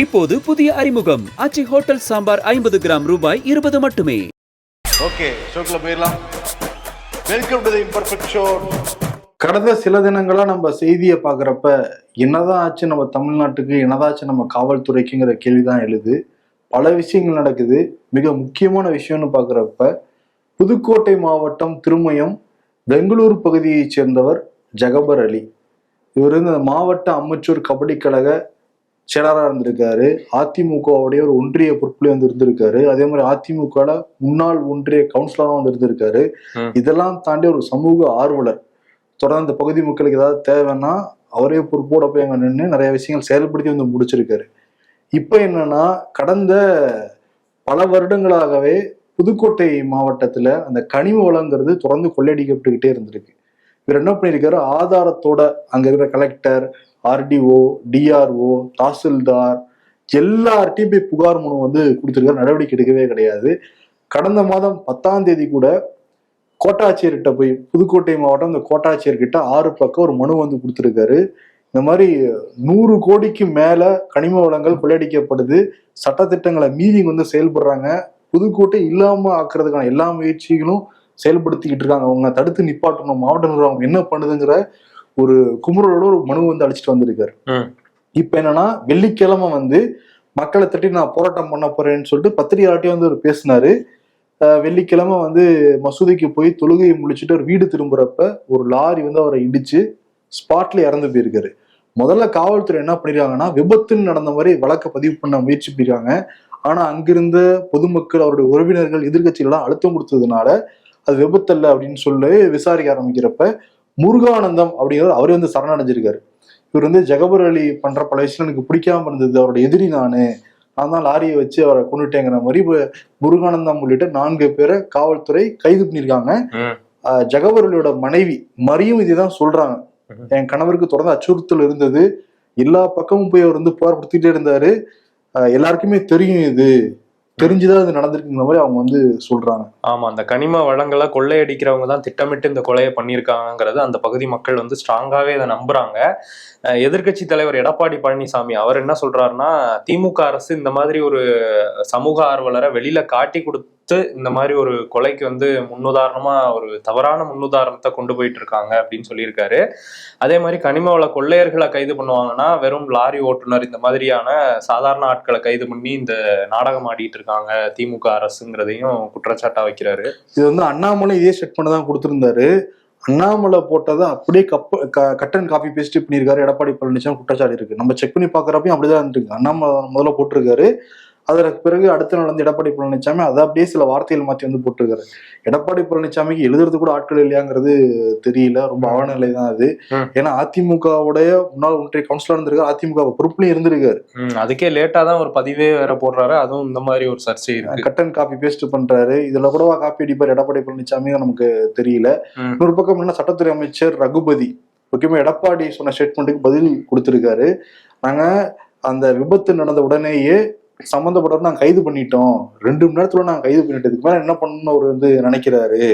இப்போது புதிய அறிமுகம். ஆச்சி ஹோட்டல் சாம்பார் ஐம்பது கிராம் ரூபாய் இருபது மட்டுமே. ஓகே ஷோக்கில் போயிடலாம். Welcome to the imperfect show கடந்த சில தினங்களா நம்ம செய்தியை பார்க்குறப்ப என்னதான் ஆச்சு நம்ம தமிழ்நாட்டுக்கு என்னதான் ஆச்சு நம்ம காவல்துறைக்குங்கிற கேள்விதான் எழுது. பல விஷயங்கள் நடக்குது. மிக முக்கியமான விஷயம்னு பார்க்குறப்ப புதுக்கோட்டை மாவட்டம் திருமயம் பெங்களூர் பகுதியைச் சேர்ந்தவர் ஜகபர் அலி. இவர் வந்து மாவட்ட அம்மச்சூர் கபடி கழக செயலராக இருந்திருக்காரு. அதிமுகவுடைய ஒரு ஒன்றிய பொறுப்புல வந்து இருந்திருக்காரு. அதே மாதிரி அதிமுகல முன்னாள் ஒன்றிய கவுன்சிலராக வந்து இருந்திருக்காரு. இதெல்லாம் தாண்டி ஒரு சமூக ஆர்வலர். தொடர்ந்து பகுதி மக்களுக்கு ஏதாவது தேவைன்னா அவரே பொறுப்போட போய் அங்க நின்று நிறைய விஷயங்கள் செயல்படுத்தி வந்து முடிச்சிருக்காரு. இப்போ என்னன்னா கடந்த பல வருடங்களாகவே புதுக்கோட்டை மாவட்டத்துல அந்த கனிம வளங்கிறது தொடர்ந்து கொள்ளையடிக்கப்பட்டுக்கிட்டே இருந்திருக்கு. இவர் என்ன பண்ணியிருக்காரு? ஆதாரத்தோட அங்க இருக்கிற கலெக்டர் ஆர்டிஓ டிஆர்ஓ தாசில்தார் எல்லார்ட்டையும் போய் புகார் மனு வந்து கொடுத்துருக்காரு. நடவடிக்கை எடுக்கவே கிடையாது. கடந்த மாதம் பத்தாம் தேதி கூட கோட்டாட்சியர்கிட்ட போய் புதுக்கோட்டை மாவட்டம் இந்த கோட்டாட்சியர்கிட்ட ஆறு பக்கம் ஒரு மனு வந்து கொடுத்துருக்காரு. இந்த மாதிரி நூறு கோடிக்கு மேல கனிம வளங்கள் கொள்ளையடிக்கப்படுது. சட்டத்திட்டங்களை மீறி வந்து செயல்படுறாங்க. புதுக்கோட்டை இல்லாம ஆக்குறதுக்கான எல்லா முயற்சிகளும் செயல்படுத்திக்கிட்டு இருக்காங்க. அவங்க தடுத்து நிப்பாட்டணும். மாவட்ட நிர்வாகம் என்ன பண்ணுதுங்கிற ஒரு குமுறலோட ஒரு மனு வந்து அழிச்சிட்டு வந்திருக்காரு. இப்ப என்னன்னா வெள்ளிக்கிழமை வந்து மக்களை தட்டி நான் போராட்டம் பண்ண போறேன்னு சொல்லிட்டு பத்திரிகையாட்டையும் வந்து அவர் பேசினாரு. வெள்ளிக்கிழமை வந்து மசூதிக்கு போய் தொழுகையை முடிச்சுட்டு ஒரு வீடு திரும்புறப்ப ஒரு லாரி வந்து அவரை இடிச்சு ஸ்பாட்ல இறந்து போயிருக்காரு. முதல்ல காவல்துறை என்ன பண்ணிருக்காங்கன்னா விபத்துன்னு நடந்த மாதிரி வழக்க பதிவு பண்ண முயற்சி பண்ணிருக்காங்க. ஆனா அங்கிருந்த பொதுமக்கள் அவருடைய உறவினர்கள் எதிர்கட்சிகள் அழுத்தம் கொடுத்ததுனால அது விபத்து அல்ல அப்படின்னு சொல்லி விசாரிக்க ஆரம்பிக்கிறப்ப முருகானந்தம் அப்படிங்கிறவர் அவரே வந்து சரணடைஞ்சிருக்காரு. இவர் வந்து ஜகபர் அலி பண்ற பல விஷயம் எனக்கு பிடிக்காம இருந்தது. அவரோட எதிரி நானு. நான் தான் லாரியை வச்சு அவரை கொண்டுட்டேங்கிற மாதிரி இப்ப முருகானந்தம் உள்ளிட்ட நான்கு பேரை காவல்துறை கைது பண்ணியிருக்காங்க. அலியோட மனைவி மரியும் இதுதான் சொல்றாங்க. என் கணவருக்கு தொடர்ந்து அச்சுறுத்தல் இருந்தது. எல்லா பக்கமும் போய் அவர் வந்து புகார் கொடுத்துட்டே இருந்தாரு. எல்லாருக்குமே தெரியும் இது. தெரிஞ்சுதான் இது நடந்திருக்குங்கிற மாதிரி அவங்க வந்து சொல்றாங்க. ஆமா அந்த கனிம வளங்களை கொள்ளையடிக்கிறவங்க தான் திட்டமிட்டு இந்த கொலையை பண்ணியிருக்காங்கிறது அந்த பகுதி மக்கள் வந்து ஸ்ட்ராங்காவே இதை நம்புறாங்க. எதிர்கட்சி எதிர்க்கட்சி தலைவர் எடப்பாடி பழனிசாமி அவர் என்ன சொல்றாருன்னா திமுக அரசு இந்த மாதிரி ஒரு சமூக ஆர்வலரை வெளியில காட்டி கொடுத்து இந்த மாதிரி ஒரு கொலைக்கு வந்து முன்னுதாரணமா ஒரு தவறான முன்னுதாரணத்தை கொண்டு போயிட்டு இருக்காங்க அப்படின்னு சொல்லியிருக்காரு. அதே மாதிரி கனிம வள கொள்ளையர்களை கைது பண்ணுவாங்கன்னா வெறும் லாரி ஓட்டுநர் இந்த மாதிரியான சாதாரண ஆட்களை கைது பண்ணி இந்த நாடகம் ஆடிட்டு இருக்காங்க திமுக அரசுங்கிறதையும் குற்றச்சாட்டா வைக்கிறாரு. இது வந்து அண்ணாமலை இதே செட் பண்ண தான் கொடுத்துருந்தாரு. அண்ணாமலை போட்டதை அப்படியே கப்ப க- கட் அண்ட் காப்பி பேஸ்ட் பண்ணியிருக்காரு. எடப்பாடி பழனிசாமி குற்றச்சாட்டு இருக்கு. நம்ம செக் பண்ணி பாக்குறப்பையும் அப்படிதான் இருந்துருக்கு. அண்ணாமலை முதல்ல போட்டிருக்காரு. அதற்கு பிறகு அடுத்த நாள் வந்து எடப்பாடி பழனிசாமி அதை அப்படியே சில வார்த்தைகள் மாத்தி வந்து போட்டிருக்காரு. எடப்பாடி பழனிசாமிக்கு எழுதுறது கூட ஆட்கள் இல்லையாங்கிறது தெரியல. ரொம்ப அவநிலை தான் அது. ஏன்னா அதிமுகவுடைய முன்னாள் ஒன்றிய கவுன்சிலர் இருந்திருக்காரு. அதிமுக பொறுப்புலையும் இருந்திருக்காரு. அதுக்கே லேட்டா தான் ஒரு பதிவே வேற போடுறாரு. அதுவும் இந்த மாதிரி ஒரு சர்ச்சை இருக்கு. கட் அண்ட் காப்பி பேஸ்ட் பண்றாரு. இதுல கூடவா காப்பி அடிப்பார் எடப்பாடி பழனிசாமி நமக்கு தெரியல. இன்னொரு பக்கம் என்ன சட்டத்துறை அமைச்சர் ரகுபதி முக்கியமா எடப்பாடி சொன்ன ஸ்டேட்மெண்ட்டுக்கு பதில் கொடுத்திருக்காரு. நாங்க அந்த விபத்து நடந்த உடனேயே சம்பந்தப்பட்டவர் நாங்க கைது பண்ணிட்டோம். ரெண்டு மணி நேரத்துல நாங்க கைது பண்ணிட்டதுக்கு மேல என்ன பண்ணணும்னு அவர் வந்து நினைக்கிறாரு.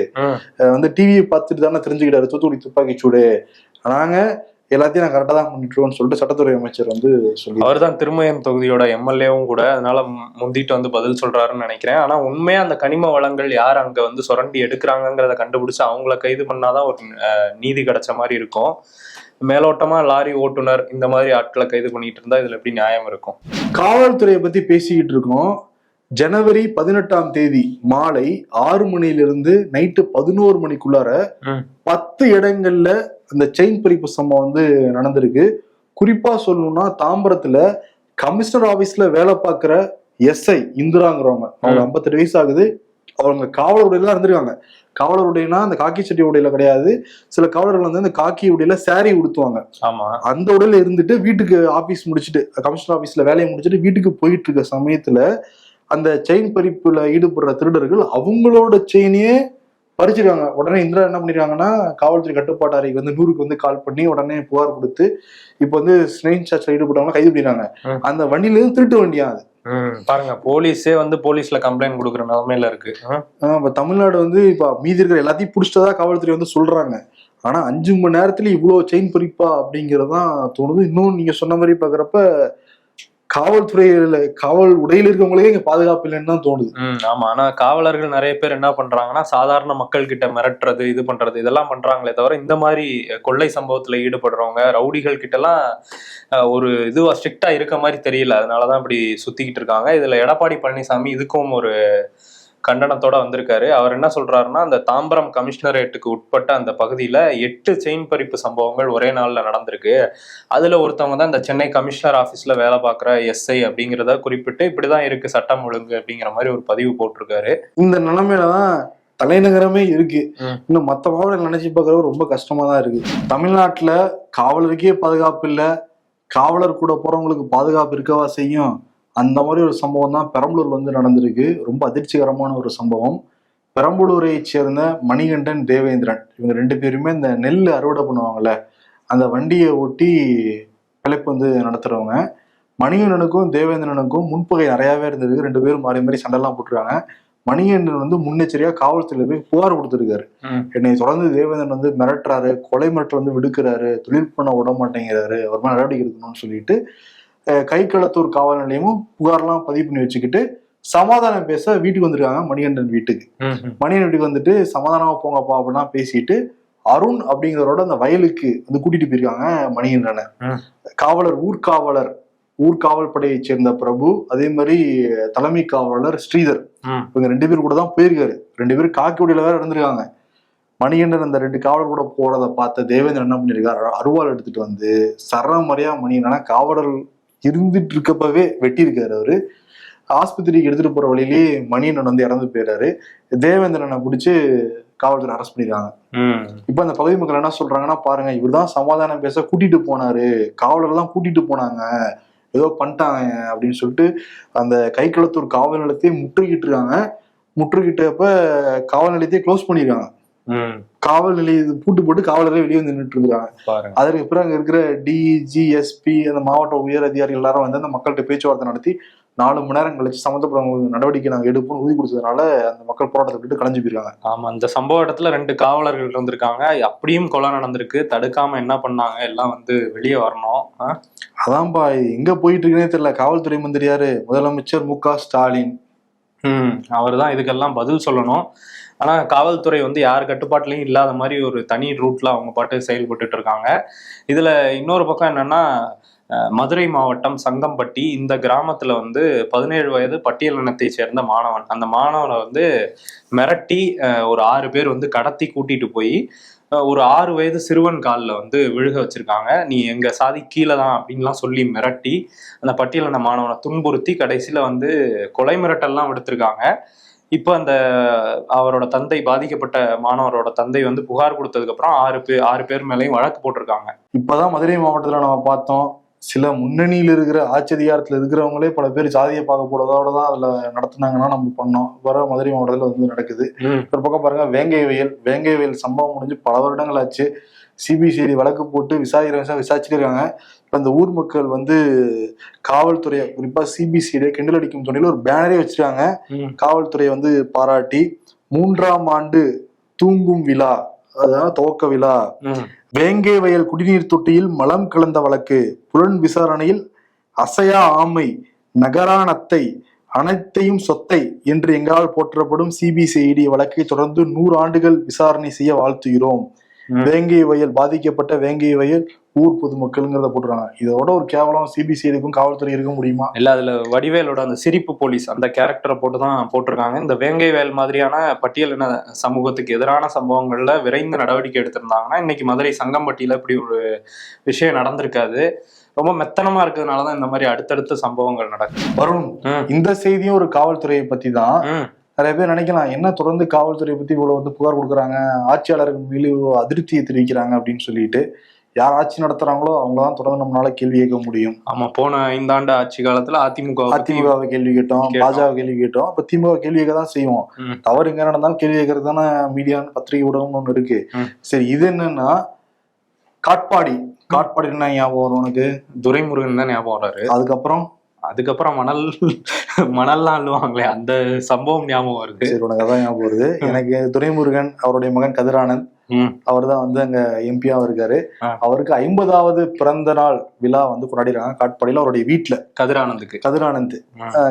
வந்து டிவியை பார்த்துட்டு தானே தெரிஞ்சுக்கிட்டாரு தூத்துக்குடி துப்பாக்கி சூடு. நாங்க எல்லாத்தையும் நான் கரெக்டா தான் பண்ணிட்டுருவோம்னு சொல்லிட்டு சட்டத்துறை அமைச்சர் வந்து சொல்லி அவர்தான் திருமயம் தொகுதியோட எம்எல்ஏவும் கூட அதனால முந்திட்டு வந்து பதில் சொல்றாருன்னு நினைக்கிறேன். ஆனா உண்மையா அந்த கனிம வளங்கள் யார் அங்க வந்து சுரண்டி எடுக்கிறாங்கங்கிறத கண்டுபிடிச்சு அவங்கள கைது பண்ணாதான் ஒரு நீதி கிடைச்ச மாதிரி இருக்கும். மேலோட்டமா லாரி ஓட்டுநர் இந்த மாதிரி ஆட்களை கைது பண்ணிட்டு இருந்தா இதுல எப்படி நியாயம் இருக்கும்? காவல்துறையை பத்தி பேசிக்கிட்டு இருக்கோம். ஜனவரி பதினெட்டாம் தேதி மாலை ஆறு மணிலிருந்து நைட்டு பதினோரு மணிக்குள்ளார. பத்து இடங்கள்ல அந்த செயின் பறிப்பு சம்பவம் வந்து நடந்திருக்கு. குறிப்பா சொல்லணும்னா தாம்பரத்துல கமிஷனர் ஆபீஸ்ல வேலை பார்க்குற எஸ்ஐ இந்திராங்கிறவங்க. அவங்க. ஐம்பத்தெட்டு வயசு ஆகுது. அவங்க காவலர் உடையில இருந்திருக்காங்க. காவலர் உடைனா அந்த காக்கி சட்டி உடையில கிடையாது. சில காவலர்கள் வந்து அந்த காக்கி உடையில saree உடுத்துவாங்க. ஆமா. அந்த உடல இருந்துட்டு வீட்டுக்கு ஆபீஸ் முடிச்சுட்டு கமிஷனர் ஆபீஸ்ல வேலையை முடிச்சுட்டு வீட்டுக்கு போயிட்டு இருக்க சமயத்துல அந்த செயின் பறிப்புல ஈடுபடுற திருடர்கள் அவங்களோட செயினையே பறிச்சிருக்காங்க. உடனே இந்திரா என்ன பண்ணிருக்காங்கன்னா காவல்துறை கட்டுப்பாட்டு அறைக்கு வந்து நூறுக்கு வந்து கால் பண்ணி உடனே புகார் கொடுத்து இப்போ வந்து ஸ்னெயின் சார்ஜ்ல ஈடுபட்டவங்க கைது பண்ணிடுறாங்க. அந்த வண்டியில இருந்து திருட்டு வண்டியா அது? பாருங்க போலீஸே வந்து போலீஸ்ல கம்ப்ளைண்ட் கொடுக்குற நிலைமையில இருக்கு. இப்ப தமிழ்நாடு வந்து இப்ப மீதி இருக்கிற எல்லாத்தையும் பிடிச்சிட்டதா காவல்துறை வந்து சொல்றாங்க. ஆனா அஞ்சு மணி நேரத்துல இவ்வளவு செயின் பறிப்பா அப்படிங்கறதுதான் தோணுது. இன்னும் நீங்க சொன்ன மாதிரி பாக்குறப்ப காவல்துறையில காவல் உடையில் இருக்கவங்களே இங்க பாதுகாப்பு இல்லைன்னு தான் தோணுது. ம் ஆமா. ஆனா காவலர்கள் நிறைய பேர் என்ன பண்றாங்கன்னா சாதாரண மக்கள் கிட்ட மிரட்டுறது இது பண்றது இதெல்லாம் பண்றாங்களே தவிர இந்த மாதிரி கொள்ளை சம்பவத்துல ஈடுபடுறவங்க ரவுடிகள் கிட்ட எல்லாம் ஒரு இதுவா ஸ்ட்ரிக்டா இருக்க மாதிரி தெரியல. அதனாலதான் இப்படி சுத்திக்கிட்டு இருக்காங்க. இதுல எடப்பாடி பழனிசாமி இதுக்கும் ஒரு கண்டனத்தோட வந்திருக்காரு. அவர் என்ன சொல்றாருன்னா அந்த தாம்பரம் கமிஷனரேட்டுக்கு உட்பட்ட அந்த பகுதியில எட்டு செயின் பறிப்பு சம்பவங்கள் ஒரே நாள்ல நடந்திருக்கு. அதுல ஒருத்தவங்க தான் இந்த சென்னை கமிஷனர் ஆபீஸ்ல வேலை பார்க்குற எஸ்ஐ அப்படிங்கிறத குறிப்பிட்டு இப்படிதான் இருக்கு சட்டம் ஒழுங்கு அப்படிங்கிற மாதிரி ஒரு பதிவு போட்டிருக்காரு. இந்த நிலைமையிலதான் தலைநகரமே இருக்கு. இன்னும் மத்த மாவட்டம் நினைச்சு பார்க்கறது ரொம்ப கஷ்டமா தான் இருக்கு. தமிழ்நாட்டுல காவலருக்கே பாதுகாப்பு இல்ல. காவலர் கூட போறவங்களுக்கு பாதுகாப்பு இருக்கவா செய்யும்? அந்த மாதிரி ஒரு சம்பவம் தான் பெரம்பலூர்ல வந்து நடந்திருக்கு. ரொம்ப அதிர்ச்சிகரமான ஒரு சம்பவம். பெரம்பலூரை சேர்ந்த மணிகண்டன் தேவேந்திரன் இவங்க ரெண்டு பேருமே இந்த நெல் அறுவடை பண்ணுவாங்கல்ல அந்த வண்டியை ஓட்டி பிழைப்பு வந்து நடத்துறவங்க. மணிகண்டனுக்கும் தேவேந்திரனுக்கும் முன்பகை நிறையாவே இருந்தது. ரெண்டு பேரும் மாறி மாறி சண்டைலாம் போட்டுருக்காங்க. மணிகண்டன் வந்து முன்னெச்சரியா காவல்துறையில போய் புகார் கொடுத்துருக்காரு. என்னை தொடர்ந்து தேவேந்திரன் வந்து மிரட்டுறாரு கொலை மிரட்டல் வந்து விடுக்கிறாரு தொழில் பண்ண விட மாட்டேங்கிறாரு அவர் மேல நடவடிக்கை எடுக்கணும்னு சொல்லிட்டு கைக்களத்தூர் காவல் நிலையமும் புகார்லாம் பதிவு பண்ணி வச்சுக்கிட்டு சமாதானம் பேச வீட்டுக்கு வந்திருக்காங்க மணிகண்டன் வீட்டுக்கு. மணிகண்டன் வீட்டுக்கு வந்துட்டு சமாதானமா போங்கப்பா அப்படின்னா பேசிட்டு அருண் அப்படிங்கிறவரோட அந்த வயலுக்கு வந்து கூட்டிட்டு போயிருக்காங்க மணிகண்டனை. காவலர் ஊர்காவலர் ஊர்காவல் படையை சேர்ந்த பிரபு அதே மாதிரி தலைமை காவலர் ஸ்ரீதர். இவங்க ரெண்டு பேர் கூட தான் போயிருக்காரு. ரெண்டு பேரும் காக்கி உடையில வேற இருந்திருக்காங்க. மணிகண்டன் அந்த ரெண்டு காவலர் கூட போறத பார்த்த தேவேந்திரன் என்ன பண்ணிருக்காரு? அருவாள் எடுத்துட்டு வந்து சரமறையா மணிகண்டனா காவலர் இருந்துட்டு இருக்கப்பவே வெட்டியிருக்காரு அவரு. ஆஸ்பத்திரிக்கு எடுத்துட்டு போற வழியிலேயே மணிகண்டன் வந்து இறந்து போயிடுறாரு தேவேந்திரனை பிடிச்சு காவல்துறை அரெஸ்ட் பண்ணிருக்காங்க. இப்ப அந்த பகுதி மக்கள் என்ன சொல்றாங்கன்னா பாருங்க இவர்தான் சமாதானம் பேச கூட்டிட்டு போனாரு. காவலர் தான் கூட்டிட்டு போனாங்க. ஏதோ பண்ணிட்டாங்க அப்படின்னு சொல்லிட்டு அந்த கைக்களத்தூர் காவல் நிலையத்தையே முற்றுகிட்டு இருக்காங்க. முற்றுகிட்டப்ப காவல் நிலையத்தையே க்ளோஸ் பண்ணிருக்காங்க. காவல் நிலையத்தை பூட்டு போட்டு காவலரே வெளியே வந்து நின்றுட்டு இருக்காங்க. அதற்கு பிறகு அங்க இருக்கிற டிஜிஎஸ்பி அந்த மாவட்ட உயர் அதிகாரிகள் எல்லாரும் வந்து அந்த மக்கள்கிட்ட பேச்சுவார்த்தை நடத்தி நாலு மணி நேரம் கழிச்சு சம்மந்தப்பட்ட நடவடிக்கை நாங்க எடுப்போம் உறுதி கொடுத்ததுனால அந்த மக்கள் போராட்டத்தை விட்டு கலைஞ்சு போயிருக்காங்க. ஆமா இந்த சம்பவ இடத்துல ரெண்டு காவலர்கள் இருந்திருக்காங்க அப்படியும் கொலை நடந்திருக்கு. தடுக்காம என்ன பண்ணாங்க? எல்லாம் வந்து வெளியே வரணும். ஆ? அதான்பா இது எங்க போயிட்டு இருக்குன்னே தெரியல. காவல்துறை மந்திரியாரு முதலமைச்சர் மு க ஸ்டாலின். ம் அவர் தான் இதுக்கெல்லாம் பதில் சொல்லணும். ஆனால் காவல்துறை வந்து யார் கட்டுப்பாட்டிலையும் இல்லாத மாதிரி ஒரு தனி ரூட்ல அவங்க பாட்டு செயல்பட்டுட்டு இருக்காங்க. இதுல இன்னொரு பக்கம் என்னன்னா மதுரை மாவட்டம் சங்கம்பட்டி இந்த கிராமத்துல வந்து பதினேழு வயது பட்டியல் இனத்தை சேர்ந்த மாணவன். அந்த மாணவனை வந்து மிரட்டி ஒரு ஆறு பேர் வந்து கடத்தி கூட்டிட்டு போய் ஒரு ஆறு வயது சிறுவன் காலில் வந்து விழுக வச்சிருக்காங்க. நீ எங்க சாதி கீழே தான் அப்படின்லாம் சொல்லி மிரட்டி அந்த பட்டியலின மாணவனை துன்புறுத்தி கடைசியில் வந்து கொலை மிரட்டல்லாம் விடுத்திருக்காங்க. இப்போ அந்த அவரோட தந்தை பாதிக்கப்பட்ட மாணவரோட தந்தை வந்து புகார் கொடுத்ததுக்கு அப்புறம் ஆறு பேர் ஆறு பேர் மேலேயும் வழக்கு போட்டிருக்காங்க. இப்பதான் மதுரை மாவட்டத்துல நம்ம பார்த்தோம் சில முன்னணியில் இருக்கிற ஆட்சி அதிகாரத்துல இருக்கிறவங்களே பல பேர் ஜாதியை பார்க்க போறதோட தான் அதுல நடத்துனாங்கன்னா நம்ம பண்ணோம். வர மதுரை மாவட்டத்துல வந்து நடக்குது. ஒரு பக்கம் பாருங்க வேங்கை வயல் வேங்கை வயல் சம்பவம் முடிஞ்சு பல வருடங்கள் ஆச்சு. சிபிசிஐடி வழக்கு போட்டு விசாரிக்கிற விசாரிச்சுட்டு இருக்காங்க. இந்த ஊர் மக்கள் வந்து காவல்துறையை குறிப்பா சிபிசிஐடி கிண்டல் அடிக்கும் துணையில ஒரு பேனரே வச்சிருக்காங்க ம். காவல்துறை வந்து பாராட்டி மூன்றாம் ஆண்டு தூங்கும் விழா அதாவது துவக்க விழா. வேங்கை வயல் குடிநீர் தொட்டியில் மலம் கலந்த வழக்கு புலன் விசாரணையில் அசையா ஆமை நகரானத்தை அனைத்தையும் சொத்தை என்று எங்களால் போற்றப்படும் சிபிசிஐடி வழக்கை தொடர்ந்து நூறு ஆண்டுகள் விசாரணை செய்ய வாழ்த்துகிறோம். வேங்கை வயல் பாதிக்கப்பட்ட வேங்கை வயல் ஊர் பொதுமக்கள்ங்கிறத போட்டுறாங்க இதோட ஒரு கேவலம் சிபிசிஐடிக்கும் காவல்துறை இருக்க முடியுமா? இல்ல அதுல வடிவேலோட அந்த சிரிப்பு போலீஸ் அந்த கேரக்டரை போட்டு தான் போட்டிருக்காங்க. இந்த வேங்கை வேல் மாதிரியான பட்டியலின சமூகத்துக்கு எதிரான சம்பவங்கள்ல விரைந்து நடவடிக்கை எடுத்திருந்தாங்கன்னா இன்னைக்கு மதுரை சங்கம்பட்டியில இப்படி ஒரு விஷயம் நடந்திருக்காது. ரொம்ப மெத்தனமா இருக்கிறதுனாலதான் இந்த மாதிரி அடுத்தடுத்த சம்பவங்கள் நடக்குது. வருண். இந்த செய்தியும் ஒரு காவல்துறையை பத்தி தான். நிறைய பேர் நினைக்கலாம் என்ன தொடர்ந்து காவல்துறை பத்தி இவ்வளவு வந்து புகார் கொடுக்குறாங்க ஆட்சியாளர்கள் மீது இவ்வளவு அதிருப்தியை தெரிவிக்கிறாங்க அப்படின்னு சொல்லிட்டு. யார் ஆட்சி நடத்துறாங்களோ அவங்களதான் தொடர்ந்து நம்மளால கேள்வி கேட்க முடியும். ஆமா போன ஐந்தாண்டு ஆட்சி காலத்துல அதிமுக அதிமுகவை கேள்வி கேட்டோம். பாஜக கேள்வி கேட்டோம். அப்ப திமுக கேள்வி கேட்க தான் செய்வோம். தவறு எங்க நடந்தாலும் கேள்வி கேட்கறது தானே மீடியான்னு பத்திரிகை ஊடகம்னு ஒண்ணு இருக்கு. சரி இது என்னன்னா காட்பாடி. காட்பாடி என்ன ஞாபகம் வரும் உனக்கு? துரைமுருகன் தான் ஞாபகம் வராரு அதுக்கப்புறம்? அதுக்கப்புறம் மணல் மணல்லாம் அள்ளுவாங்களே அந்த சம்பவம் ஞாபகம் வருது சரி உனக்கு அதான் ஞாபகம் வருது. எனக்கு துரைமுருகன் அவருடைய மகன் கதிரானந்த். அவர் தான் வந்து அங்க எம்பியா இருக்காரு. அவருக்கு ஐம்பதாவது பிறந்த நாள் விழா வந்து கொண்டாடிருக்காங்க. காட்பாடியில அவருடைய வீட்டுல கதிரானந்துக்கு. கதிரானந்த்.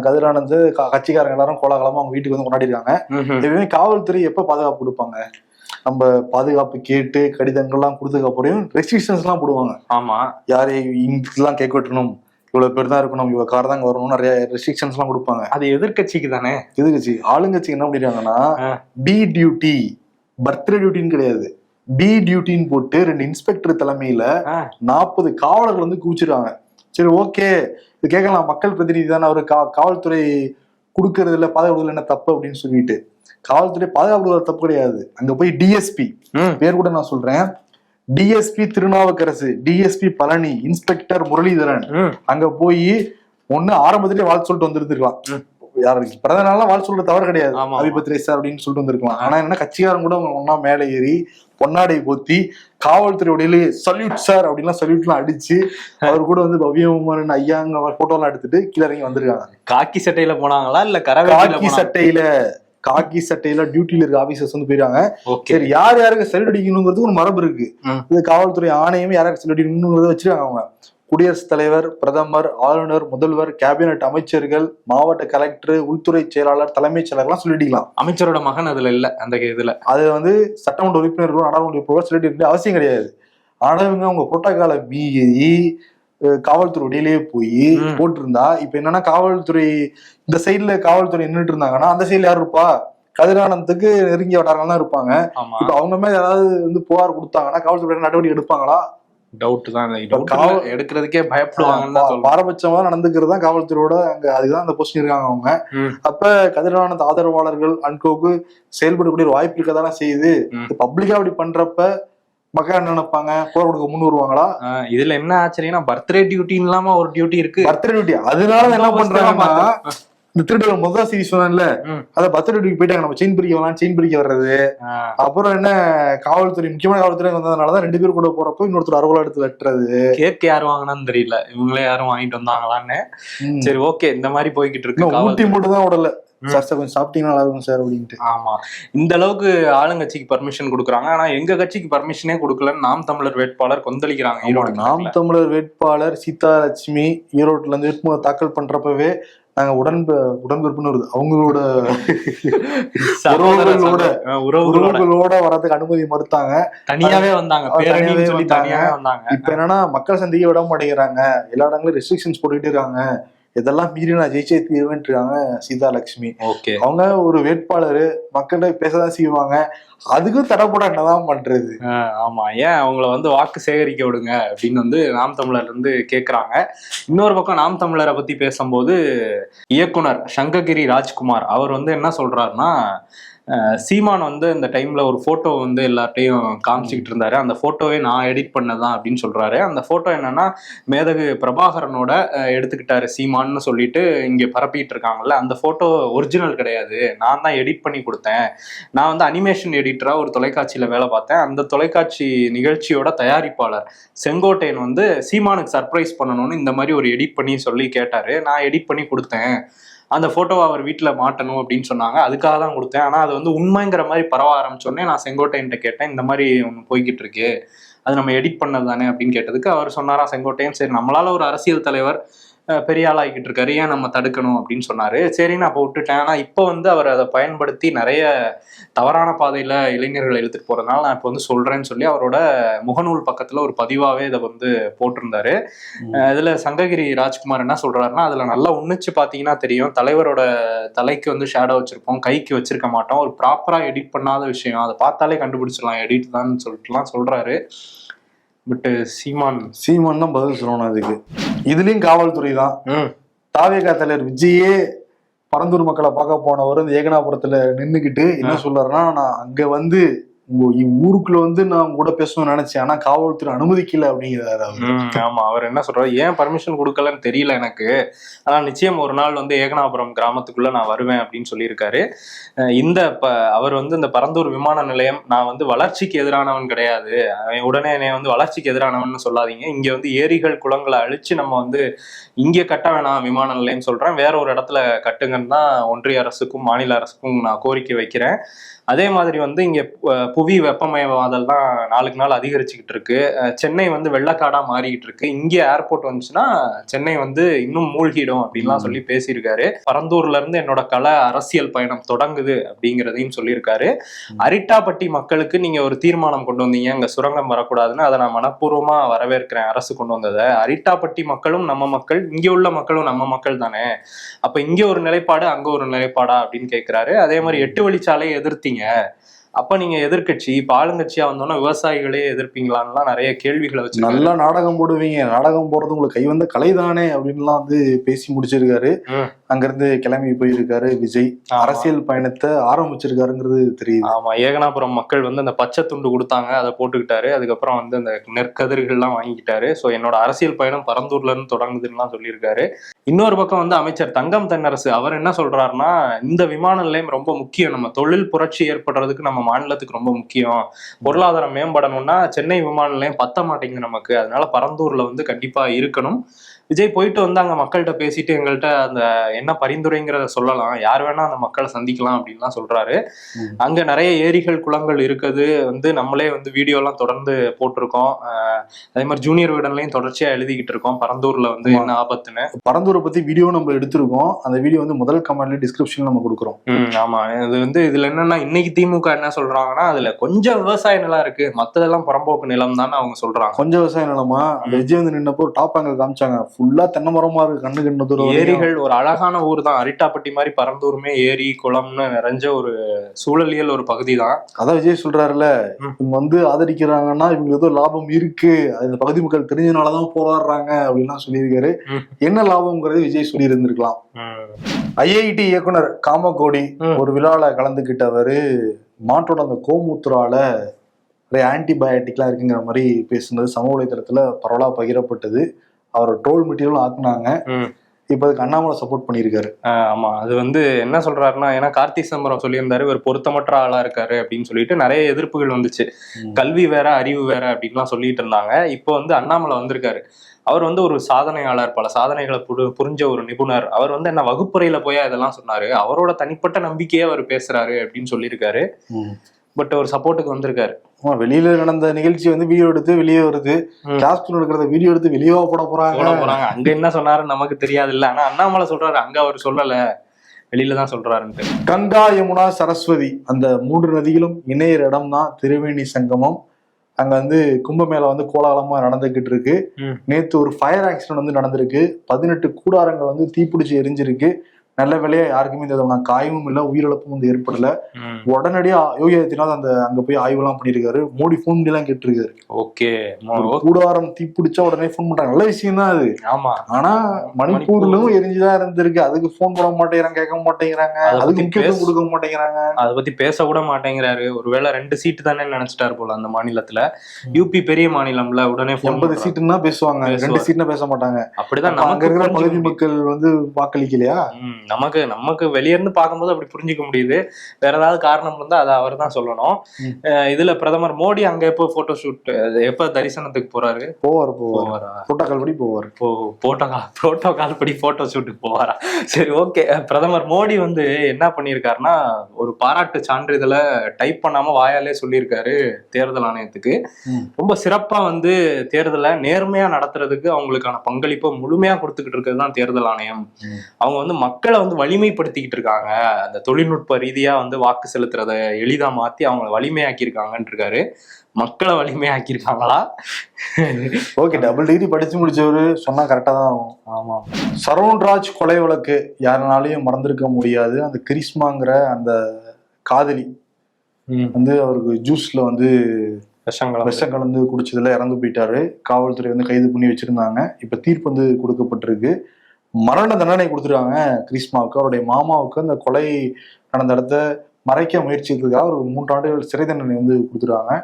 கதிரானந்த் கட்சிக்காரங்க எல்லாரும் கோலாகலமா அவங்க வீட்டுக்கு வந்து கொண்டாடிருக்காங்க. எப்பயுமே காவல்துறை எப்ப பாதுகாப்பு கொடுப்பாங்க? நம்ம பாதுகாப்பு கேட்டு கடிதங்கள்லாம் கொடுத்ததுக்கு அப்புறம் ரெஸ்ட்ரிக்ஷன்ஸ் எல்லாம் போடுவாங்க. ஆமா. யாரை இங்கெல்லாம் கேட்க வெட்டணும்? இவ்வளவு பேர் தான் இருக்கணும். இவ்வளவு கார் தான் வரணும் நிறைய ரெஸ்ட்ரிக்ஷன்ஸ் எல்லாம் கொடுப்பாங்க. அது எதிர்க்கட்சிக்கு தானே எதுக்குச்சு ஆளுங்கட்சி என்ன பண்ணிருக்காங்கன்னா. பி டியூட்டி பர்த்டே டியூட்டின்னு கிடையாது. பி டியூட்டின்னு போட்டு ரெண்டு இன்ஸ்பெக்டர் தலைமையில. நாற்பது காவலர்கள் வந்து குவிச்சிருக்காங்க. சரி ஓகே இது கேட்கலாம். மக்கள் பிரதிநிதி தானே அவரு? கா காவல்துறை கொடுக்கறதுல பாதுகாப்பு என்ன தப்பு அப்படின்னு சொல்லிட்டு. காவல்துறை பாதுகாப்பு தப்பு கிடையாது. அங்க போய் டிஎஸ்பி. பேர் கூட நான் சொல்றேன். DSP Thirunavukkarasu DSP Palani inspector Muralidharan. அங்க போய் ஒண்ணு ஆரம்பத்திலேயே வாழ்த்து சொல்லிட்டு யாருக்கு பிறந்த நாள்லாம் வாழ்த்து சொல்றது தவறு கிடையாது. பர்த்டே சார் அப்படின்னு சொல்லிட்டு வந்திருக்கலாம். ஆனா என்ன கட்சிக்காரன் கூட அவங்க ஒன்னா மேலே ஏறி பொன்னாடை போத்தி காவல்துறை உடையிலே சல்யூட் சார் அப்படின்லாம் சல்யூட்லாம் அடிச்சு அவர் கூட வந்து பவ்யகுமாரன் ஐயாங்க போட்டோ எல்லாம் எடுத்துட்டு கீழே இறங்கி வந்திருக்காங்க. காக்கி சட்டையில போனாங்களா இல்ல காக்கி சட்டையில காக்கி சட்டையில டியூட்டில இருக்க ஆபீசர்ஸ் வந்து போயிருக்காங்க. ஓகே சரி யார் யாருக்கு செல் அடிக்கணுங்கிறது ஒரு மரபு இருக்கு. இது காவல்துறை ஆணையம் யாருக்கு செல் அடிக்கணுங்கிறத வச்சிருக்காங்க அவங்க. குடியரசுத் தலைவர் பிரதமர் ஆளுநர் முதல்வர் கேபினெட் அமைச்சர்கள் மாவட்ட கலெக்டர் உள்துறை செயலாளர் தலைமைச் செயலர்லாம் சொல்லிடிக்கலாம் அமைச்சரோட மகன் அதுல இல்ல அந்த இதுல. அது வந்து சட்டமன்ற உறுப்பினர்களோ நாடாளுமன்ற உறுப்பினர்களோ சொல்லிட்டு இருக்க வேண்டிய அவசியம் கிடையாது. ஆனா இவங்க அவங்க புரோட்டோகால மீறி காவல்துறை இடையிலேயே போய். போட்டிருந்தா இப்ப என்னன்னா காவல்துறை இந்த சைடுல காவல்துறை நின்றுட்டு இருந்தாங்கன்னா அந்த சைடுல யார் இருப்பா? கதிரானந்துக்கு நெருங்கிய வட்டாரங்கள் தான் இருப்பாங்க இப்ப அவங்க மேல ஏதாவது வந்து புகார் கொடுத்தாங்கன்னா காவல்துறை நடவடிக்கை எடுப்பாங்களா? டவுட் தான். எடுக்கிறதுக்கே பயப்படுவாங்கன்னு தான் பா- சொல்றேன். பாரபட்சமா நடந்துக்கிறது தான் காவல்துறையோட அங்க அதுதான் அந்த பொசிஷன் இருக்காங்க அவங்க. அப்ப கதிரானந்த் ஆதரவாளர்கள் அன்கோக்கு செயல்படக்கூடிய ஒரு வாய்ப்பு இருக்க தானே செய்யுது. பப்ளிக்கா அப்படி பண்றப்ப மக்கள் என்ன நினைப்பாங்க? போர் கொடுக்க முன் வருவாங்களா? இதுல என்ன ஆச்சரியம்னா பர்த்டே டியூட்டி இல்லாம ஒரு டியூட்டி இருக்கு. பர்த்டே டியூட்டி அதனால என்ன பண்றாங்கன்னா இந்த திருடர் முதல் சீரிஸ் சொன்னேன்ல. அத பர்த்டே டியூட்டி போயிட்டாங்க. நம்ம செயின் பிரிக்க வரலாம் செயின் பிரிக்க வர்றது. அப்புறம் என்ன காவல்துறை முக்கியமான காவல்துறை வந்ததுனாலதான் ரெண்டு பேர் கூட போறப்போ இன்னொருத்தர் அறுவலா எடுத்து வெட்டுறது. கேக் யார் வாங்கினான்னு தெரியல. இவங்களே யாரும் வாங்கிட்டு வந்தாங்களான்னு. சரி ஓகே. இந்த மாதிரி போய்கிட்டு இருக்கு ஊட்டி. மட்டும் தான் விடல. சார் கொஞ்சம் சாப்பிட்டீங்கன்னா நல்லா இருக்கும் சார் அப்படின்ட்டு. ஆமா. இந்த அளவுக்கு ஆளுங்கட்சிக்கு பர்மிஷன் கொடுக்குறாங்க. ஆனா எங்க கட்சிக்கு பர்மிஷனே கொடுக்கலன்னு நாம் தமிழர் வேட்பாளர் கொந்தளிக்கிறாங்க ஈரோடு நாம். தமிழர் வேட்பாளர் சீதா லட்சுமி ஈரோட்ல இருந்து வேட்புமனு தாக்கல் பண்றப்பவே நாங்க உடன் உடன்பிறப்புன்னு வருது. அவங்களோட உறவுகளோட உறவுகளோட. வரதுக்கு அனுமதி மறுத்தாங்க. தனியாவே வந்தாங்க. தனியாவே வந்தாங்க. இப்ப என்னன்னா மக்கள் சந்திக்க விட மாட்டேங்கிறாங்க. எல்லா இடங்களும் ரெஸ்ட்ரிக்ஷன்ஸ் போட்டுக்கிட்டே இருக்காங்க. இதெல்லாம் மீறி நான் ஜெயிச்சே தீர்வேன்ட்டு இருக்காங்க சீதா லட்சுமி ஓகே. அவங்க ஒரு வேட்பாளர் மக்கள்கிட்ட பேசதான் செய்வாங்க. அதுக்கும் தடை போட என்னதான் பண்றது? ஆமா. ஏன் அவங்கள வந்து வாக்கு சேகரிக்க விடுங்க அப்படின்னு வந்து நாம் தமிழர் இருந்து கேக்குறாங்க. இன்னொரு பக்கம் நாம் தமிழரை பத்தி பேசும்போது இயக்குனர் சங்ககிரி ராஜ்குமார் அவர் வந்து என்ன சொல்றாருன்னா சீமான் வந்து இந்த டைம்ல ஒரு போட்டோ வந்து எல்லார்ட்டையும் காமிச்சுக்கிட்டு இருந்தாரு. அந்த போட்டோவே நான் எடிட் பண்ணதான் அப்படின்னு சொல்றாரு. அந்த போட்டோ என்னன்னா மேதகு பிரபாகரனோட எடுத்துக்கிட்டாரு. சீமான்னு சொல்லிட்டு இங்க பரப்பிட்டு இருக்காங்கல்ல அந்த போட்டோ ஒரிஜினல் கிடையாது. நான் தான் எடிட் பண்ணி கொடுத்தேன். நான் வந்து அனிமேஷன் எடிட்டரா ஒரு தொலைக்காட்சியில வேலை பார்த்தேன். அந்த தொலைக்காட்சி நிகழ்ச்சியோட தயாரிப்பாளர் செங்கோட்டையன் வந்து சீமானுக்கு சர்ப்ரைஸ் பண்ணணும்னு இந்த மாதிரி ஒரு எடிட் பண்ணி சொல்லி கேட்டாரு. நான் எடிட் பண்ணி கொடுத்தேன். அந்த போட்டோவை அவர் வீட்டில் மாட்டணும் அப்படின்னு சொன்னாங்க. அதுக்காக தான் கொடுத்தேன். ஆனால் அது வந்து உண்மைங்கிற மாதிரி பரவ ஆரம்பிச்சோடனே நான் செங்கோட்டையன்ட்ட கேட்டேன். இந்த மாதிரி ஒன்று போய்கிட்டு இருக்கு. அது நம்ம எடிட் பண்ணது தானே அப்படின்னு கேட்டதுக்கு அவர் சொன்னாரா செங்கோட்டையன். சரி நம்மளால ஒரு அரசியல் தலைவர் பெரிய ஆளாகிட்டு இருக்காரு. ஏன் நம்ம தடுக்கணும் அப்படின்னு சொன்னாரு. சரி நான் அப்போ விட்டுட்டேன். ஆனா இப்போ வந்து அவர் அதை பயன்படுத்தி நிறைய தவறான பாதையில இளைஞர்களை இழுத்துட்டு போறதுனால நான் இப்போ வந்து சொல்றேன்னு சொல்லி அவரோட முகநூல் பக்கத்துல ஒரு பதிவாவே இதை வந்து போட்டிருந்தாரு. இதுல சங்ககிரி ராஜ்குமார் என்ன சொல்றாருன்னா அதுல நல்லா உன்னிச்சு பாத்தீங்கன்னா தெரியும். தலைவரோட தலைக்கு வந்து ஷேடோ வச்சிருப்போம். கைக்கு வச்சிருக்க மாட்டோம். ஒரு ப்ராப்பரா எடிட் பண்ணாத விஷயம். அதை பார்த்தாலே கண்டுபிடிச்சிடலாம். எடிட் தான் சொல்லிட்டுலாம் சொல்றாரு. பட் சீமான். சீமான் தான் பதில் சொல்லணும் அதுக்கு இதுலயும் காவல்துறை தான் தாவேகா தலைவர் விஜயே பரந்தூர் மக்களை பார்க்க போனவர் இந்த ஏகனாபுரத்துல நின்னுக்கிட்டு என்ன சொல்றாருன்னா நான் அங்க வந்து உங்க ஊருக்குள்ள வந்து நான் உங்க கூட பேசணும்னு நினைச்சேன். ஆனா காவல்துறை அனுமதிக்கல அப்படிங்கிறாரு அவர் ஆமா. அவர் என்ன சொல்றாரு? ஏன் பர்மிஷன் கொடுக்கலன்னு தெரியல எனக்கு. ஆனா நிச்சயம் ஒரு நாள் வந்து ஏகனாபுரம் கிராமத்துக்குள்ள நான் வருவேன் அப்படின்னு சொல்லியிருக்காரு. இந்த ப- அவர் வந்து இந்த பரந்தூர் விமான நிலையம் நான் வந்து வளர்ச்சிக்கு எதிரானவன் கிடையாது. உடனே என்னை வந்து வளர்ச்சிக்கு எதிரானவன் சொல்லாதீங்க. இங்க வந்து ஏரிகள் குளங்களை அழிச்சு நம்ம வந்து இங்கே கட்ட வேணாம் விமான நிலையம் சொல்றேன். வேற ஒரு இடத்துல கட்டுங்கன்னு தான் ஒன்றிய அரசுக்கும் மாநில அரசுக்கும் நான் கோரிக்கை வைக்கிறேன். அதே மாதிரி வந்து இங்க புவி வெப்பமயமாதல் தான் நாளுக்கு நாள் அதிகரிச்சுக்கிட்டு இருக்கு. சென்னை வந்து வெள்ளக்காடா மாறிக்கிட்டு இருக்கு. இங்கே ஏர்போர்ட் வந்துச்சுன்னா சென்னை வந்து இன்னும் மூழ்கிடும் அப்படின்லாம் சொல்லி பேசியிருக்காரு. பரந்தூர்ல இருந்து என்னோட கல அரசியல் பயணம் தொடங்குது அப்படிங்கிறதையும் சொல்லியிருக்காரு. அரிட்டாப்பட்டி மக்களுக்கு நீங்க ஒரு தீர்மானம் கொண்டு வந்தீங்க அங்க சுரங்கம் வரக்கூடாதுன்னு அதை நான் மனப்பூர்வமா வரவேற்கிறேன் அரசு கொண்டு வந்ததை. அரிட்டாப்பட்டி மக்களும் நம்ம மக்கள் இங்க உள்ள மக்களும் நம்ம மக்கள் தானே. அப்ப இங்க ஒரு நிலைப்பாடு அங்க ஒரு நிலைப்பாடா அப்படின்னு கேக்குறாரு. அதே மாதிரி எட்டு வழிச்சாலையை எதிர்த்தீங்க அப்ப நீங்க எதிர்க்கட்சி இப்ப ஆளுங்கட்சியா வந்தோம்னா விவசாயிகளே எதிர்ப்பீங்களான்லாம் நிறைய கேள்விகளை வச்சு நல்லா நாடகம் போடுவீங்க. நாடகம் போடுறது உங்களுக்கு கை வந்த கலைதானே அப்படின்லாம் வந்து பேசி முடிச்சிருக்காரு. அங்கிருந்து கிளம்பி போயிருக்காரு விஜய். அரசியல் பயணத்தை ஆரம்பிச்சிருக்காருங்கிறது தெரியுது. ஆமா ஏகனாபுரம் மக்கள் வந்து அந்த பச்சை துண்டு கொடுத்தாங்க அதை போட்டுக்கிட்டாரு. அதுக்கப்புறம் வந்து அந்த நெற்கதிர்கள்லாம் வாங்கிக்கிட்டாரு. ஸோ என்னோட அரசியல் பயணம் பரந்தூர்ல இருந்து தொடங்குதுன்னுலாம் சொல்லியிருக்காரு. இன்னொரு பக்கம் வந்து அமைச்சர் தங்கம் தென்னரசு அவர் என்ன சொல்றாருன்னா இந்த விமான நிலையம் ரொம்ப முக்கியம். நம்ம தொழில் புரட்சி ஏற்படுறதுக்கு நம்ம மாநிலத்துக்கு ரொம்ப முக்கியம். பொருளாதாரம் மேம்படணும்னா சென்னை விமான நிலையம் பத்த மாட்டேங்குது நமக்கு. அதனால பரந்தூர்ல வந்து கண்டிப்பா இருக்கணும். விஜய் போயிட்டு வந்து அங்க மக்கள்கிட்ட பேசிட்டு எங்கள்கிட்ட அந்த என்ன பரிந்துரைங்கிறத சொல்லலாம். யார் வேணா அந்த மக்களை சந்திக்கலாம் அப்படின்லாம் சொல்றாரு. அங்க நிறைய ஏரிகள் குளங்கள் இருக்குது. வந்து நம்மளே வந்து வீடியோலாம் தொடர்ந்து போட்டிருக்கோம். அதே மாதிரி ஜூனியர் விடன்லையும் தொடர்ச்சியா எழுதிக்கிட்டு இருக்கோம். பரந்தூர்ல வந்து. என்ன ஆபத்துன்னு. பரந்தூரை பத்தி வீடியோ நம்ம எடுத்திருக்கோம். அந்த வீடியோ வந்து முதல் கமெண்ட்ல டிஸ்கிரிப்ஷன்ல நம்ம கொடுக்குறோம். ஆமா. இது வந்து இதுல என்னன்னா இன்னைக்கு திமுக என்ன சொல்றாங்கன்னா அதுல கொஞ்சம் விவசாய நிலம் இருக்கு. மத்ததெல்லாம் புறம்போக்கு நிலம் தான் அவங்க சொல்றாங்க. கொஞ்சம் விவசாய நிலமா? அந்த விஜய் வந்து நின்னப்போ டாப் ஆங்கிள் காமிச்சாங்க. ஃபுல்லா தென்னை மரமா இருக்கு கண்ணு கண்ணு தூரம். ஏரிகள் ஒரு அழகான ஊர் தான் அரிட்டாப்பட்டி மாதிரி பரந்தூருமே ஏரி குளம்னு நிறைஞ்ச ஒரு சூழலியல் ஒரு பகுதி தான் அதான் விஜய் சொல்றாருல்ல ம். இவங்க வந்து ஆதரிக்கிறாங்கன்னா இவங்களுக்கு ஏதோ லாபம் இருக்கு இந்த பகுதி மக்கள் தெரிஞ்சனாலதான் போராடுறாங்க அப்படின்லாம் சொல்லியிருக்காரு. என்ன லாபம்ங்கிறது விஜய் சொல்லி இருந்திருக்கலாம் ஐஐடி இயக்குனர் காமகோடி. ஒரு விழால கலந்துக்கிட்டவர் மாட்டோட அந்த கோமூத்திரால ஆன்டிபயோட்டிக்லாம் இருக்குங்கிற மாதிரி பேசுனது சமூக வலைதளத்துல பரவலா பகிரப்பட்டது அவர் ட்ரோல் மெட்டீரியல் ஆக்குனாங்க. இப்ப அதுக்கு அண்ணாமலை சப்போர்ட் பண்ணியிருக்காரு. ஆமா. அது வந்து என்ன சொல்றாருன்னா ஏன்னா கார்த்தி சிதம்பரம் சொல்லியிருந்தாரு இவர் பொருத்தமற்ற ஆளா இருக்காரு அப்படின்னு சொல்லிட்டு நிறைய எதிர்ப்புகள் வந்துச்சு. கல்வி வேற அறிவு வேற அப்படின்லாம் சொல்லிட்டு இருந்தாங்க. இப்போ வந்து அண்ணாமலை வந்திருக்காரு. அவர் வந்து ஒரு சாதனையாளர் பல சாதனைகளை புரு- புரிஞ்ச ஒரு நிபுணர். அவர் வந்து என்ன வகுப்புறையில போய் இதெல்லாம் சொன்னாரு. அவரோட தனிப்பட்ட நம்பிக்கையே அவர் பேசுறாரு அப்படின்னு சொல்லியிருக்காரு. பட் ஒரு சப்போர்ட்டுக்கு வந்திருக்காரு. ஆமா, வெளியில நடந்த நிகழ்ச்சி வந்து வீடியோ எடுத்து வெளியே வருது. கிளாஸ் எடுக்கிறத வீடியோ எடுத்து வெளியே போட போறாங்க. போறாங்க. அங்க என்ன சொன்னாருன்னு நமக்கு தெரியாது இல்ல ஆனா அண்ணாமலை சொல்றாரு. அங்க அவர் சொல்லல. வெளியில தான் சொல்றாருன்ட்டு. கங்கா யமுனா சரஸ்வதி. அந்த மூன்று நதிகளும் இணையிற இடம் தான் திருவேணி சங்கமம். அங்க வந்து கும்பமேளா வந்து கோலாகலமா நடந்துகிட்டு இருக்கு. நேத்து ஒரு ஃபயர் ஆக்சிடென்ட் வந்து நடந்திருக்கு. பதினெட்டு கூடாரங்கள் வந்து தீப்பிடிச்சு எரிஞ்சிருக்கு. நல்ல வேலையா யாருக்குமே இந்த விதமான காயமும் இல்ல உயிரிழப்பும் வந்து ஏற்படல. உடனடியா யோகி ஆதித்யநாத் அந்த அங்க போய் ஆய்வுலாம் பண்ணிருக்காரு மோடி போன் எல்லாம் கேட்டிருக்காரு. ஓகே. கூடாரம் தீப்பிடிச்சா உடனே போன் பண்றாங்க. நல்ல விஷயம் தான் அது. ஆமா. ஆனா மணிப்பூர்லயும் எரிஞ்சுதான் இருந்திருக்கு. அதுக்கு போன் போட மாட்டேங்கிறாங்க கேட்க மாட்டேங்கிறாங்க. அதை அதுக்கு பத்தி முக்கியத்துவம் பேச- கொடுக்க மாட்டேங்கிறாங்க. அதை பத்தி பேச கூட மாட்டேங்கிறாரு. ஒருவேளை ரெண்டு சீட்டு தானே நினைச்சிட்டாரு போல அந்த மாநிலத்துல. யூபி பெரிய மாநிலம்ல உடனே எண்பது சீட்டுன்னா பேசுவாங்க. ரெண்டு. சீட்னா பேச மாட்டாங்க. அப்படிதான் அங்க நமக்கு இருக்கிற பகுதி. மக்கள் வந்து வாக்களிக்கலையா? நமக்கு நமக்கு வெளிய இருந்து பார்க்கும்போது அப்படி புரிஞ்சுக்க முடியுது. வேற ஏதாவது காரணம் இருந்தா அதை அவர் தான் சொல்லணும். இதுல பிரதமர் மோடி அங்க எப்போ போட்டோ ஷூட் எப்ப தரிசனத்துக்கு போறாரு? போவார் போவார். புரோட்டோகால் படி போவார். இப்போ போட்டோகால் புரோட்டோகால் படி போட்டோ ஷூட்டுக்கு போவாரா? சரி ஓகே பிரதமர் மோடி வந்து என்ன பண்ணியிருக்காருன்னா ஒரு பாராட்டு சான்றிதழை டைப் பண்ணாம வாயாலே சொல்லியிருக்காரு தேர்தல் ஆணையத்துக்கு. ரொம்ப சிறப்பா வந்து தேர்தலை நேர்மையா நடத்துறதுக்கு அவங்களுக்கான பங்களிப்பை முழுமையா கொடுத்துக்கிட்டு இருக்கிறது தான் தேர்தல் ஆணையம். அவங்க வந்து மக்களை வந்து வலிமைப்படுத்திக்கிட்டு இருக்காங்க. அந்த தொழில்நுட்ப ரீதியா வந்து வாக்கு செலுத்துறத எளிதா மாத்தி அவங்கள வலிமையாக்கி இருக்காங்கன்னு இருக்காரு மக்களை வலிமையாக்கி இருக்காங்களா ஓகே டபுள் டிகிரி படிச்சு முடிச்சவரு சொன்னா கரெக்டா தான் ஆகும். ஆமா. சரவண்ராஜ் கொலை வழக்கு யாருனாலையும் மறந்திருக்க முடியாது. அந்த கிரிஸ்மாங்கிற அந்த காதலி வந்து அவருக்கு ஜூஸ்ல வந்து விஷங்களை விஷம் கலந்து குடிச்சதுல இறந்து போயிட்டாரு. காவல்துறை வந்து கைது பண்ணி வச்சிருந்தாங்க. இப்ப தீர்ப்பு வந்து கொடுக்கப்பட்டிருக்கு. மரண தண்டனை கொடுத்துருக்காங்க. கிறிஸ்மாவுக்கு அவருடைய மாமாவுக்கு அந்த கொலை நடந்த இடத்த மறைக்க முயற்சிக்கிறதுக்காக ஒரு மூன்று ஆண்டுகள் சிறை தண்டனை வந்து கொடுத்துருக்காங்க.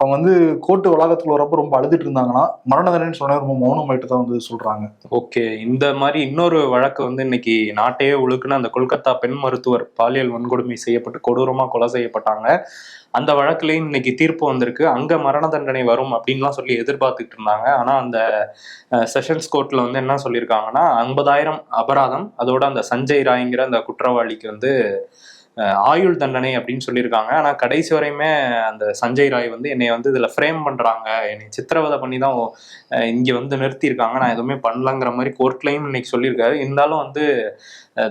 அவங்க வந்து கோர்ட்டு வளாகத்தில் வரப்ப ரொம்ப அழுதுட்டு இருந்தாங்கன்னா மரண தண்டனை சொன்ன ரொம்ப மௌனமாயிட்டு தான் வந்து சொல்றாங்க. ஓகே இந்த மாதிரி இன்னொரு வழக்கு வந்து இன்னைக்கு நாட்டையே உழுக்குன அந்த கொல்கத்தா பெண் மருத்துவர் பாலியல் வன்கொடுமை செய்யப்பட்டு கொடூரமா கொலை செய்யப்பட்டாங்க. அந்த வழக்குலயும் இன்னைக்கு தீர்ப்பு வந்திருக்கு. அங்க மரண தண்டனை வரும் அப்படின்லாம் சொல்லி எதிர்பார்த்துட்டு இருந்தாங்க. ஆனா அந்த செஷன்ஸ் கோர்ட்ல வந்து என்ன சொல்லியிருக்காங்கன்னா ஐம்பதாயிரம் அபராதம் அதோட அந்த சஞ்சய் ராய்ங்கிற அந்த குற்றவாளிக்கு வந்து ஆயுள் தண்டனை அப்படின்னு சொல்லியிருக்காங்க. ஆனால் கடைசி வரையுமே அந்த சஞ்சய் ராய் வந்து என்னை வந்து இதில் ஃப்ரேம் பண்ணுறாங்க என்னை சித்திரவதை பண்ணி தான் இங்கே வந்து நிறுத்தியிருக்காங்க. நான் எதுவுமே பண்ணலங்கிற மாதிரி கோர்ட்லையும் இன்னைக்கு சொல்லியிருக்காரு. இருந்தாலும் வந்து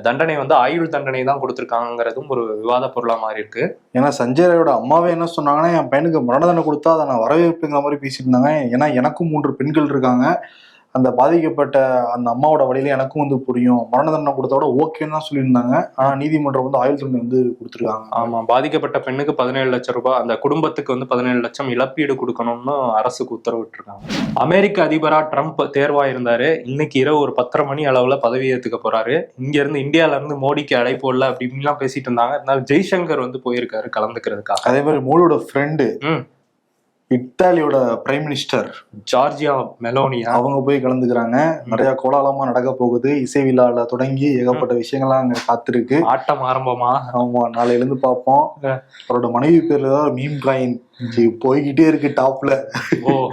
தண்டனை வந்து ஆயுள் தண்டனை தான் கொடுத்துருக்காங்கிறதும் ஒரு விவாத பொருளாக மாறி இருக்கு ஏன்னா சஞ்சய் ராயோட அம்மாவே என்ன சொன்னாங்கன்னா என் பையனுக்கு மரண தண்டனை கொடுத்தா அதை நான் வரவேற்புங்கிற மாதிரி பேசியிருந்தாங்க. ஏன்னா எனக்கும் மூன்று பெண்கள் இருக்காங்க. அந்த பாதிக்கப்பட்ட அந்த அம்மாவோட வழியில எனக்கும் வந்து புரியும். மரண தண்டனை கொடுத்தா கூட ஓகேன்னு தான் சொல்லியிருந்தாங்க. ஆனா நீதிமன்றம் வந்து ஆயுள் தண்டனை வந்து கொடுத்துருக்காங்க. ஆமா பாதிக்கப்பட்ட பெண்ணுக்கு பதினேழு லட்சம் ரூபாய் அந்த குடும்பத்துக்கு வந்து பதினேழு லட்சம் இழப்பீடு கொடுக்கணும்னு அரசுக்கு உத்தரவிட்டிருக்காங்க அமெரிக்க அதிபரா ட்ரம்ப் தேர்வாயிருந்தாரு. இன்னைக்கு இரவு ஒரு பத்தரை மணி அளவுல பதவி ஏத்துக்க போறாரு. இங்க இருந்து இந்தியால இருந்து மோடிக்கு அழைப்பு இல்ல அப்படி இப்படிலாம் பேசிட்டு இருந்தாங்க. இருந்தாலும் ஜெய்சங்கர் வந்து போயிருக்காரு கலந்துக்கிறதுக்காக. அதே மாதிரி மோடியோட ஃப்ரெண்டு. இத்தாலியோட பிரைம் மினிஸ்டர் ஜார்ஜியா மெலோனியா அவங்க போய் கலந்துக்கிறாங்க. நிறைய கோலாகலமா நடக்க போகுது. இசை விழால தொடங்கி ஏகப்பட்ட விஷயங்கள்லாம் அங்க காத்திருக்கு. ஆட்டம் ஆரம்பமா? ஆமா நாளையில இருந்து பார்ப்போம். அவரோட மனைவி பேர்ல தான் மீம் காயின் போய்கிட்டே இருக்கு டாப்ல.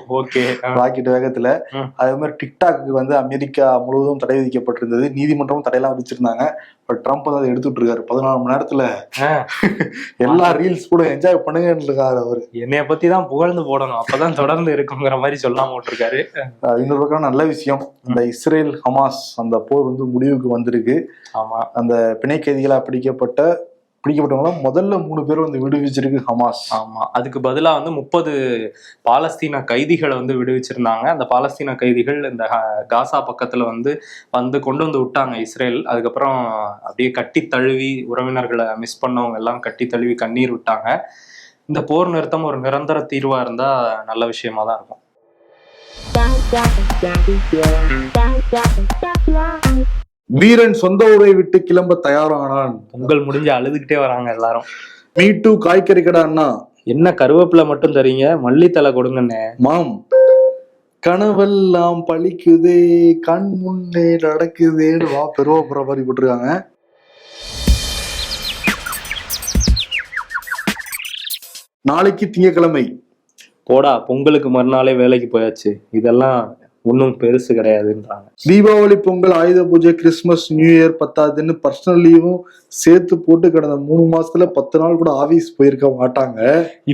ஓகே. ராக்கெட் வேகத்துல. அதே மாதிரி டிக்டாக்கு வந்து அமெரிக்கா முழுவதும் தடை விதிக்கப்பட்டிருந்தது. நீதிமன்றமும் தடையெல்லாம் விதிச்சிருந்தாங்க. பட் ட்ரம்ப் அதை எடுத்துட்டு இருக்காரு. பதினாலு மணி நேரத்துல. எல்லா ரீல்ஸ் கூட என்ஜாய் பண்ணுங்கன்னு இருக்காரு அவரு. என்னைய பத்தி தான் புகழ்ந்து போடணும். அப்பதான் தொடர்ந்து இருக்குங்கிற மாதிரி சொல்லாம விட்டுருக்காரு. இன்னொரு பக்கம் நல்ல விஷயம். இந்த இஸ்ரேல் ஹமாஸ் அந்த போர் வந்து முடிவுக்கு வந்திருக்கு. ஆமா. அந்த பிணை கைதிகளா பிடிக்கப்பட்ட பிடிக்கப்பட்டவங்கள முதல்ல மூணு பேர் வந்து விடுவிச்சிருக்கு ஹமாஸ். ஆமா. அதுக்கு பதிலா வந்து முப்பது பாலஸ்தீன கைதிகளை வந்து விடுவிச்சிருந்தாங்க. அந்த பாலஸ்தீன கைதிகள் இந்த காசா பக்கத்துல வந்து வந்து கொண்டு வந்து விட்டாங்க இஸ்ரேல். அதுக்கப்புறம் அப்படியே கட்டி தழுவி உறவினர்களை மிஸ் பண்ணவங்க எல்லாம் கட்டி தழுவி கண்ணீர் விட்டாங்க. இந்த போர் நிறுத்தம் ஒரு நிரந்தர தீர்வா இருந்தா நல்ல விஷயமா தான் இருக்கும். வீரன் சொந்த ஊரை விட்டு கிளம்ப தயாரானான். பொங்கல் முடிஞ்சு அழுதுகிட்டே வராங்க எல்லாரும். மீ டூ காய்கறி கடை அண்ணா. என்ன கருவேப்பிலை மட்டும் தரீங்க? மல்லித்தலை கொடுங்கண்ணே. மாம். கனவெல்லாம் பழிக்குதே கண் முன்னே நடக்குதேன்னு வா பெருவா புற மாதிரி போட்டிருக்காங்க. நாளைக்கு திங்கக்கிழமை. போடா பொங்கலுக்கு மறுநாளே வேலைக்கு போயாச்சு. இதெல்லாம் ஒன்றும் பெருசு கிடையாதுன்றாங்க. Deepavali Pongal Ayudha Pooja Christmas new year பத்தாதுன்னு பர்சனல் லீவும் சேர்த்து போட்டு கடந்த மூணு மாசத்துல பத்து நாள் கூட ஆபீஸ் போயிருக்க மாட்டாங்க.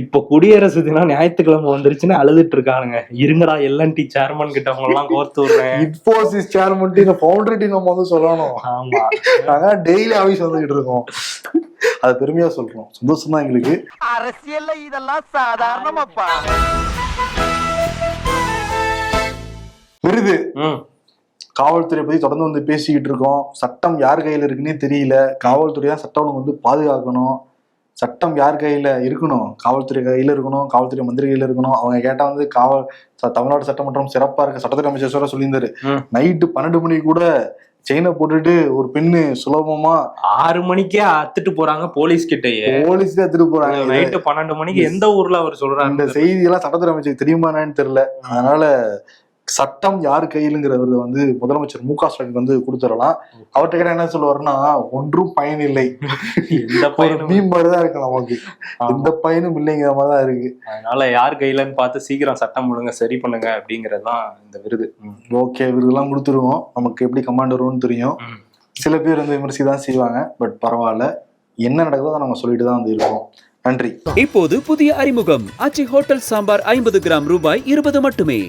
இப்ப குடியரசு தினம் ஞாயிற்றுக்கிழமை வந்துருச்சுன்னு அழுதுட்டு இருக்கானுங்க. இருங்கடா எல்என்டி சேர்மன் கிட்ட அவங்க எல்லாம் கோர்த்து விடுறேன். இன்ஃபோசிஸ் சேர்மன் இந்த ஃபவுண்டரி டீம் நம்ம வந்து சொல்லணும். ஆமா. நாங்க டெய்லி ஆபீஸ் வந்துகிட்டு இருக்கோம். அது பெருமையா சொல்றோம். சந்தோஷம் தான் எங்களுக்கு. அரசியல்ல இதெல்லாம் சாதாரணமாப்பா. விருது. ம். காவல்துறை பத்தி தொடர்ந்து வந்து பேசிக்கிட்டு இருக்கோம். சட்டம் யார் கையில இருக்குன்னே தெரியல. காவல்துறை தான் சட்டம் ஒழுங்கு வந்து பாதுகாக்கணும். சட்டம் யார் கையில இருக்கணும்? காவல்துறை கையில இருக்கணும். காவல்துறை மந்திரி கையில இருக்கணும். அவங்க கேட்டா வந்து காவல் தமிழ்நாடு சட்டமன்றம் சிறப்பா இருக்க சட்டத்துறை அமைச்சர் சொல்ல சொல்லியிருந்தாரு. நைட்டு பன்னெண்டு மணிக்கு கூட செயினை போட்டுட்டு ஒரு பெண்ணு சுலபமா ஆறு மணிக்கே அத்துட்டு போறாங்க போலீஸ் கிட்டயே. போலீஸ் தான் எடுத்துட்டு போறாங்க. நைட்டு பன்னெண்டு மணிக்கு எந்த ஊர்ல அவர் இந்த சொல்றாரு செய்தி எல்லாம் சட்டத்துறை அமைச்சருக்கு தெரியுமா என்னன்னு தெரியல அதனால சட்டம் யார் கையிலுங்கிறத வந்து முதலமைச்சர் மு க ஸ்டாலின் வந்து கொடுத்துடலாம். அவர்கிட்ட கேட்டா என்ன சொல்லுவாருன்னா ஒன்றும் பயன் இல்லை. எந்த ஒரு பையனும் மீன் மாதிரி தான் இருக்கு நமக்கு எந்த பயனும் இல்லைங்கிற மாதிரி தான் இருக்கு. அதனால யார் கையிலன்னு பார்த்து சீக்கிரம் சட்டம் ஒழுங்க சரி பண்ணுங்க அப்படிங்கிறது தான் இந்த விருது. ஓகே விருதெல்லாம் கொடுத்துருவோம். நமக்கு எப்படி கமாண்ட் வரும்னு தெரியும். சில பேர் வந்து விமர்சி தான் செய்வாங்க பட் பரவாயில்ல. என்ன நடக்குதோ அதை நம்ம சொல்லிட்டு தான் வந்து இருக்கோம் நன்றி. இப்போது புதிய அறிமுகம். ஆச்சி ஹோட்டல் சாம்பார் ஐம்பது கிராம் ரூபாய் இருபது மட்டுமே.